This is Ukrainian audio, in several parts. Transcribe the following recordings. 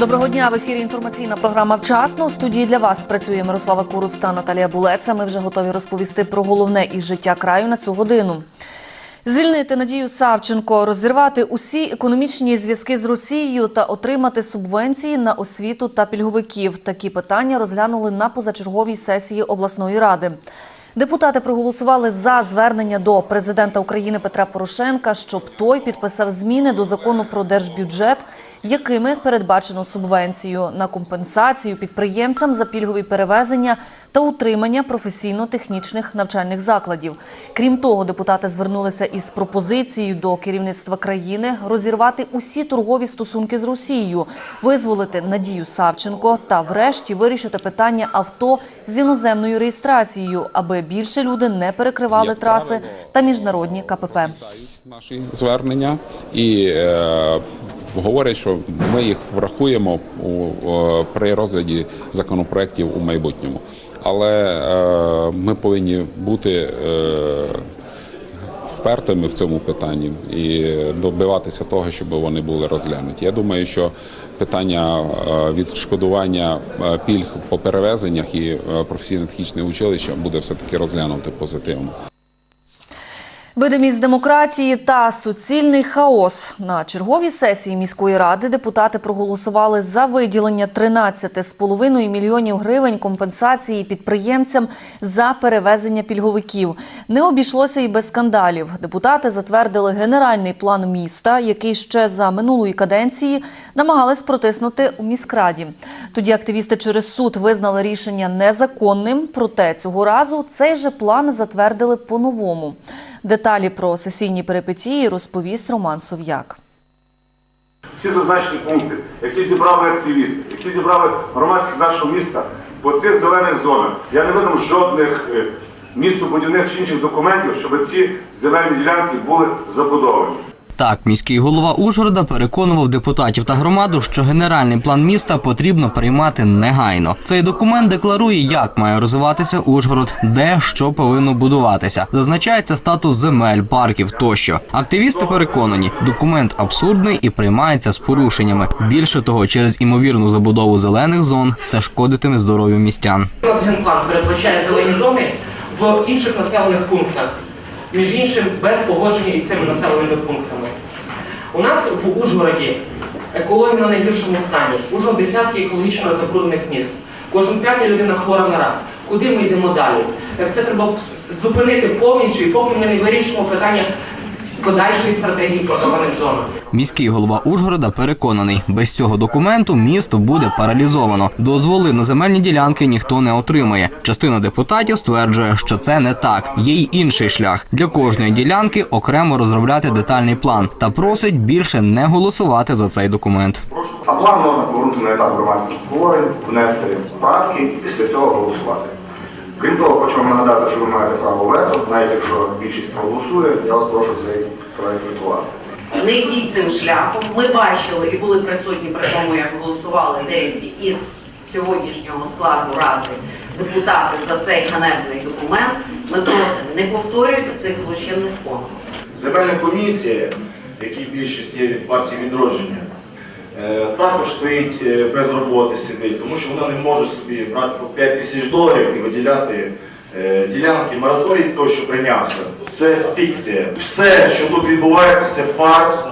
Доброго дня в ефірі. Інформаційна програма вчасно. У студії для вас працює Мирослава Куруц та Наталія Булеца. Ми вже готові розповісти про головне із життя краю на цю годину. Звільнити Надію Савченко, розірвати усі економічні зв'язки з Росією та отримати субвенції на освіту та пільговиків. Такі питання розглянули на позачерговій сесії обласної ради. Депутати проголосували за звернення до президента України Петра Порошенка, щоб той підписав зміни до закону про держбюджет, якими передбачено субвенцію на компенсацію підприємцям за пільгові перевезення та утримання професійно-технічних навчальних закладів. Крім того, депутати звернулися із пропозицією до керівництва країни розірвати усі торгові стосунки з Росією, визволити Надію Савченко та, врешті, вирішити питання авто з іноземною реєстрацією, аби більше люди не перекривали траси та міжнародні КПП. наші звернення і е, говорять, що ми їх врахуємо е, при розгляді законопроєктів у майбутньому. Але е, ми повинні бути е, впертими в цьому питанні і добиватися того, щоб вони були розглянуті. Я думаю, що питання відшкодування пільг по перевезеннях і професійно-технічне училище буде все таки розглянути позитивно. Видимість демократії та суцільний хаос на черговій сесії міської ради депутати проголосували за виділення 13,5 мільйонів гривень компенсації підприємцям за перевезення пільговиків. Не обійшлося і без скандалів. Депутати затвердили генеральний план міста, який ще за минулої каденції намагались протиснути у міськраді. Тоді активісти через суд визнали рішення незаконним. Проте цього разу цей же план затвердили по-новому. Деталі про сесійні перипетії розповість Роман Сов'як. Всі зазначені пункти, які зібрали активісти, які зібрали громадськість нашого міста по цих зелених зонах. Я не видав жодних е, містобудівних чи інших документів, щоб ці земельні ділянки були забудовані. Так, міський голова Ужгорода переконував депутатів та громаду, що генеральний план міста потрібно приймати негайно. Цей документ декларує, як має розвиватися Ужгород, де що повинно будуватися. Зазначається статус земель, парків тощо. Активісти переконані, документ абсурдний і приймається з порушеннями. Більше того, через імовірну забудову зелених зон це шкодитиме здоров'ю містян. У нас генплан передбачає зелені зони в інших населених пунктах, між іншим без погодження із цими населеними пунктами. У нас в Ужгороді екологія на найгіршому стані. Ужгород десятки екологічно забруднених міст. Кожен п'ятий людина хвора на рак. Куди ми йдемо далі? Так це треба зупинити повністю, і поки ми не вирішимо питання подальшої стратегії по зонам. Міський голова Ужгорода переконаний, без цього документу місто буде паралізовано. Дозволи на земельні ділянки ніхто не отримає. Частина депутатів стверджує, що це не так. Є й інший шлях для кожної ділянки окремо розробляти детальний план та просить більше не голосувати за цей документ. А план можна повернути на етап громадських обговорень, внести правки і після цього голосувати. Крім того, хочу вам нагадати, що ви маєте право вето, навіть якщо більшість проголосує, я вас прошу цей проект вітувати. Не йдіть цим шляхом. Ми бачили і були присутні при тому, як голосували деякі із сьогоднішнього складу ради депутати за цей ганебний документ. Ми просимо не повторюйте цих злочинних помилок. Земельна комісія, в якій більшість є від партії відродження, також стоїть е, без роботи сидить, тому що вона не може собі брати по 5 тисяч доларів і виділяти е, ділянки, мораторій той, що прийнявся. Це фікція. Все, що тут відбувається, це фарс.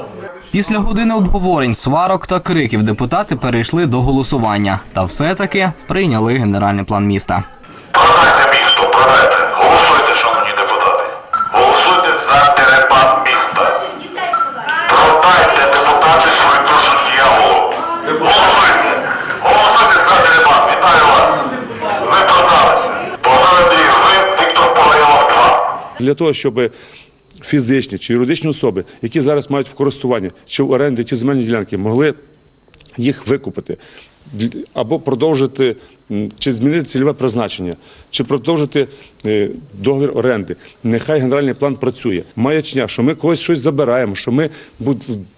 Після години обговорень, сварок та криків депутати перейшли до голосування та все-таки прийняли генеральний план міста. Продайте місто, продайте. Для того, щоб фізичні чи юридичні особи, які зараз мають в користуванні чи в оренді ті земельні ділянки, могли їх викупити або продовжити чи змінити цільове призначення, чи продовжити е, договір оренди. Нехай генеральний план працює. Маячня, що ми когось щось забираємо, що ми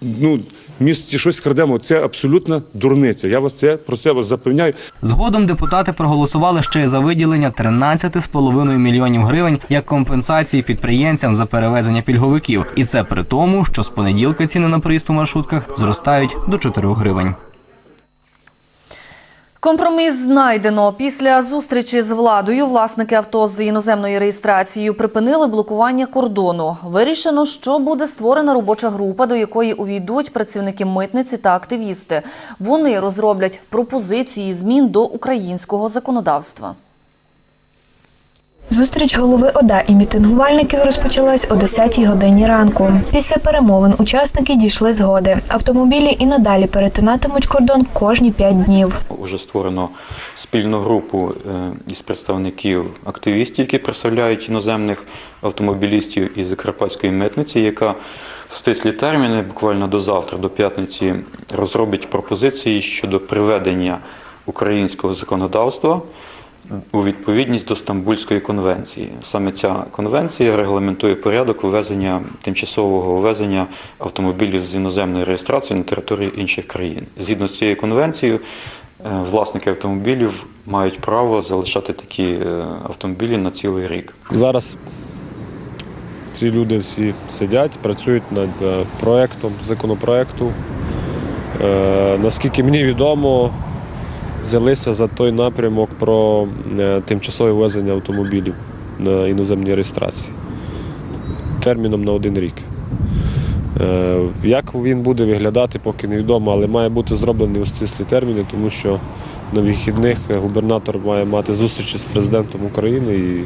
ну, місті щось крадемо. Це абсолютна дурниця. Я вас це про це вас запевняю. Згодом депутати проголосували ще й за виділення 13,5 мільйонів гривень як компенсації підприємцям за перевезення пільговиків. І це при тому, що з понеділка ціни на проїзд у маршрутках зростають до 4 гривень. Компроміс знайдено. Після зустрічі з владою власники авто з іноземною реєстрацією припинили блокування кордону. Вирішено, що буде створена робоча група, до якої увійдуть працівники митниці та активісти. Вони розроблять пропозиції змін до українського законодавства. Зустріч голови ОДА і мітингувальників розпочалась о 10-й годині ранку. Після перемовин учасники дійшли згоди. Автомобілі і надалі перетинатимуть кордон кожні 5 днів. Уже створено спільну групу е, із представників активістів, які представляють іноземних автомобілістів із Закарпатської митниці, яка в стислі терміни, буквально до завтра, до п'ятниці, розробить пропозиції щодо приведення українського законодавства у відповідність до Стамбульської конвенції. Саме ця конвенція регламентує порядок ввезення тимчасового ввезення автомобілів з іноземною реєстрацією на території інших країн. Згідно з цією конвенцією, е, власники автомобілів мають право залишати такі е, автомобілі на цілий рік. Зараз ці люди всі сидять, працюють над е, проектом законопроекту. Наскільки мені відомо, взялися за той напрямок про е, тимчасове ввезення автомобілів на іноземній реєстрації терміном на один рік. Е, Як він буде виглядати, поки невідомо, але має бути зроблений у стислі терміни, тому що на вихідних губернатор має мати зустрічі з президентом України і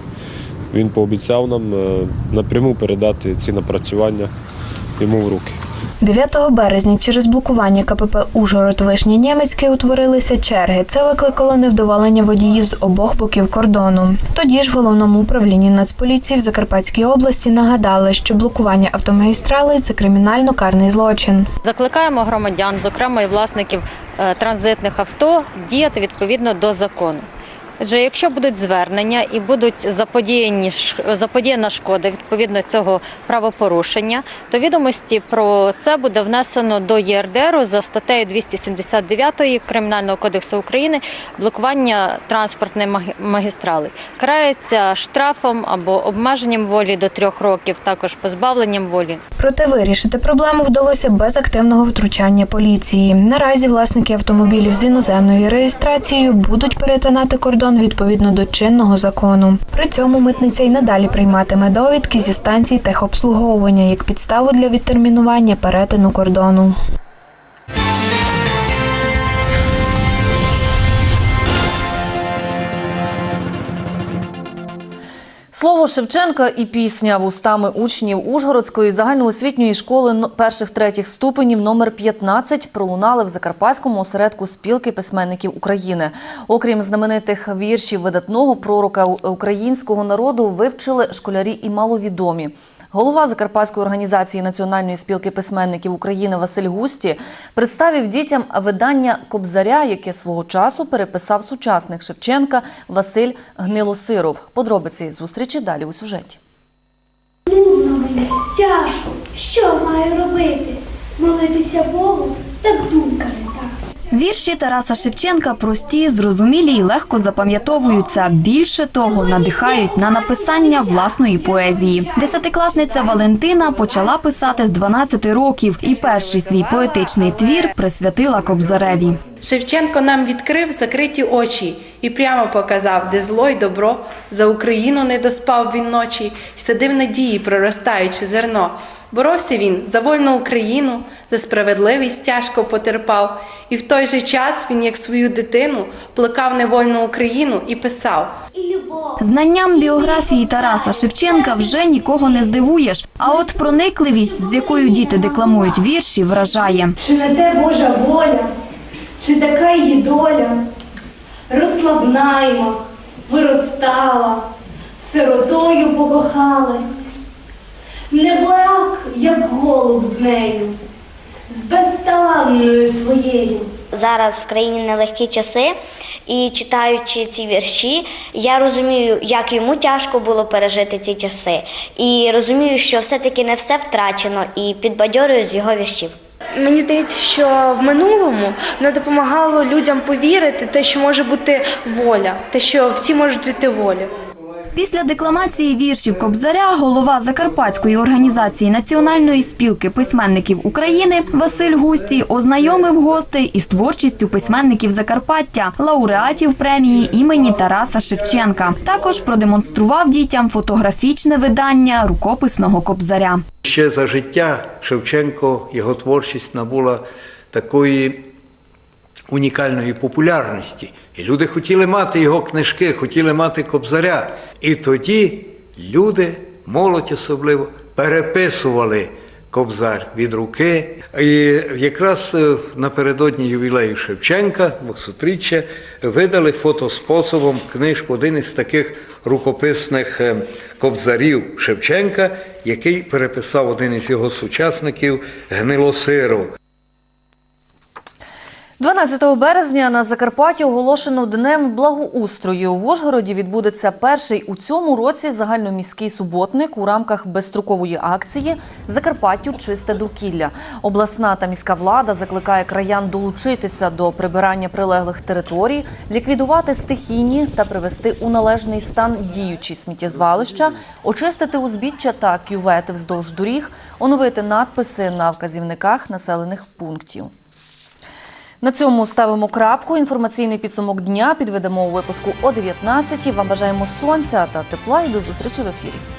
він пообіцяв нам е, напряму передати ці напрацювання йому в руки. 9 березня через блокування КПП Ужгород Вишня Німецький утворилися черги. Це викликало невдоволення водіїв з обох боків кордону. Тоді ж в головному управлінні Нацполіції в Закарпатській області нагадали, що блокування автомагістралей це кримінально карний злочин. Закликаємо громадян, зокрема і власників е, транзитних авто, діяти відповідно до закону. Адже якщо будуть звернення і будуть заподіяні заподіяна шкода відповідно цього правопорушення, то відомості про це буде внесено до ЄРДРу за статтею 279 Кримінального кодексу України блокування транспортної магістрали. Карається штрафом або обмеженням волі до трьох років, також позбавленням волі. Проте вирішити проблему вдалося без активного втручання поліції. Наразі власники автомобілів з іноземною реєстрацією будуть перетинати кордон відповідно до чинного закону. При цьому митниця й надалі прийматиме довідки зі станцій техобслуговування як підставу для відтермінування перетину кордону. Слово Шевченка і пісня вустами учнів Ужгородської загальноосвітньої школи перших-третіх ступенів номер 15 пролунали в Закарпатському осередку спілки письменників України. Окрім знаменитих віршів видатного пророка українського народу, вивчили школярі і маловідомі. Голова Закарпатської організації Національної спілки письменників України Василь Густі представив дітям видання Кобзаря, яке свого часу переписав сучасник Шевченка Василь Гнилосиров. Подробиці зустрічі далі у сюжеті. Нудно мені, тяжко. Що маю робити? Молитися Богу, не так. Вірші Тараса Шевченка прості, зрозумілі і легко запам'ятовуються. Більше того, надихають на написання власної поезії. Десятикласниця Валентина почала писати з 12 років і перший свій поетичний твір присвятила Кобзареві. Шевченко нам відкрив закриті очі і прямо показав, де зло й добро. За Україну не доспав він ночі, й садив надії, проростаючи зерно. Боровся він за вольну Україну, за справедливість тяжко потерпав, і в той же час він, як свою дитину, плекав невольну Україну і писав. Знанням біографії Тараса Шевченка вже нікого не здивуєш. А от проникливість, з якою діти декламують вірші, вражає. Чи не те Божа воля, чи така її доля? Росла в наймах, виростала, сиротою покохалась. Не брак, як голуб з нею, з безталанною своєю. Зараз в країні нелегкі часи, і читаючи ці вірші, я розумію, як йому тяжко було пережити ці часи. І розумію, що все-таки не все втрачено, і підбадьорюю з його віршів. Мені здається, що в минулому не допомагало людям повірити, те, що може бути воля, те, що всі можуть жити волю. Після декламації віршів Кобзаря голова Закарпатської організації Національної спілки письменників України Василь Густій ознайомив гостей із творчістю письменників Закарпаття, лауреатів премії імені Тараса Шевченка. Також продемонстрував дітям фотографічне видання рукописного Кобзаря. Ще за життя Шевченко, його творчість набула такої унікальної популярності. І люди хотіли мати його книжки, хотіли мати кобзаря. І тоді люди, молодь особливо, переписували кобзар від руки. І якраз е, напередодні ювілею Шевченка, 200-річчя, видали фотоспособом книжку, один із таких рукописних е, кобзарів Шевченка, який переписав один із його сучасників Гнилосиров. 12 березня на Закарпатті оголошено Днем благоустрою. В Ужгороді відбудеться перший у цьому році загальноміський суботник у рамках безстрокової акції Закарпаттю чисте довкілля. Обласна та міська влада закликає краян долучитися до прибирання прилеглих територій, ліквідувати стихійні та привести у належний стан діючі сміттєзвалища, очистити узбіччя та кювети вздовж доріг, оновити надписи на вказівниках населених пунктів. На цьому ставимо крапку. Інформаційний підсумок дня підведемо у випуску о 19 Вам бажаємо сонця та тепла і до зустрічі в ефірі.